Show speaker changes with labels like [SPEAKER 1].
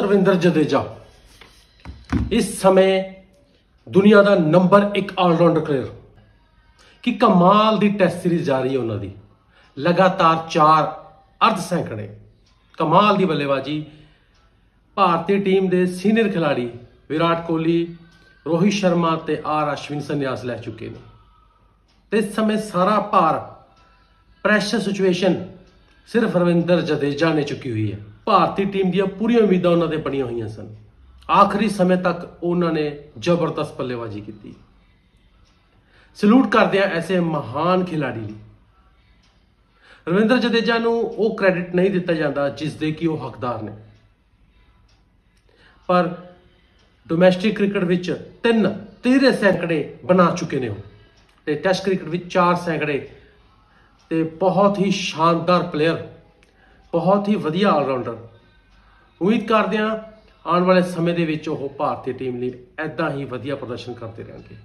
[SPEAKER 1] ਰਵਿੰਦਰ ਜਡੇਜਾ। ਇਸ ਸਮੇਂ ਦੁਨੀਆ ਦਾ ਨੰਬਰ 1 ਆਲਰਾਊਂਡਰ ਪਲੇਅਰ ਕਿ ਕਮਾਲ ਦੀ ਟੈਸਟ ਸੀਰੀਜ਼ ਜਾਰੀ ਹੈ ਉਹਨਾਂ ਦੀ। ਲਗਾਤਾਰ 4 ਅਰਧ ਸੈਂਕੜੇ। ਕਮਾਲ ਦੀ ਬੱਲੇਬਾਜ਼ੀ। ਭਾਰਤੀ ਟੀਮ ਦੇ ਸੀਨੀਅਰ ਖਿਡਾਰੀ ਵਿਰਾਟ ਕੋਹਲੀ, ਰੋਹਿਤ ਸ਼ਰਮਾ ਤੇ ਆਰ ਅਸ਼ਵਿਨ ਸੰਨਿਆਸ ਲੈ ਚੁੱਕੇ ਨੇ। ਤੇ ਇਸ ਸਮੇਂ ਸਾਰਾ ਭਾਰ ਪ੍ਰੈਸ਼ਰ ਸਿਚੁਏਸ਼ਨ ਸਿਰਫ ਰਵਿੰਦਰ ਜਦੇਜਾ ਨੇ ਚੁੱਕੀ ਹੋਈ ਹੈ। ਭਾਰਤੀ ਟੀਮ ਦੀਆਂ ਪੂਰੀਆਂ ਉਮੀਦਾਂ ਉਹਨਾਂ ਤੇ ਬਣੀਆਂ ਹੋਈਆਂ ਸਨ। ਆਖਰੀ ਸਮੇਂ ਤੱਕ ਉਹਨਾਂ ਨੇ ਜ਼ਬਰਦਸਤ ਪੱਲੇਬਾਜ਼ੀ ਕੀਤੀ। ਸਲੂਟ ਕਰਦੇ ਆ ਐਸੇ ਮਹਾਨ ਖਿਡਾਰੀ ਲਈ। ਰਵਿੰਦਰ ਜਦੇਜਾ ਨੂੰ ਉਹ ਕ੍ਰੈਡਿਟ ਨਹੀਂ ਦਿੱਤਾ ਜਾਂਦਾ ਜਿਸ ਦੇ ਕਿ ਉਹ ਹੱਕਦਾਰ ਨੇ। ਪਰ ਡੋਮੈਸਟਿਕ ਕ੍ਰਿਕਟ ਵਿੱਚ ਤਿੰਨ ਤੀਰੇ ਸੈਂਕੜੇ ਬਣਾ ਚੁੱਕੇ ਨੇ ਉਹ। ਤੇ ਟੈਸਟ ਕ੍ਰਿਕਟ ਵਿੱਚ ਚਾਰ ਸੈਂਕੜੇ ਤੇ ਬਹੁਤ ਹੀ ਸ਼ਾਨਦਾਰ ਪਲੇਅਰ ਬਹੁਤ ਹੀ ਵਧੀਆ ਆਲਰਾਊਂਡਰ ਉਮੀਦ ਕਰਦੇ ਹਾਂ ਆਉਣ ਵਾਲੇ ਸਮੇਂ ਦੇ ਵਿੱਚ ਉਹ ਭਾਰਤੀ ਟੀਮ ਲਈ ਐਦਾਂ ਹੀ ਵਧੀਆ ਪ੍ਰਦਰਸ਼ਨ ਕਰਦੇ ਰਹਿਣਗੇ।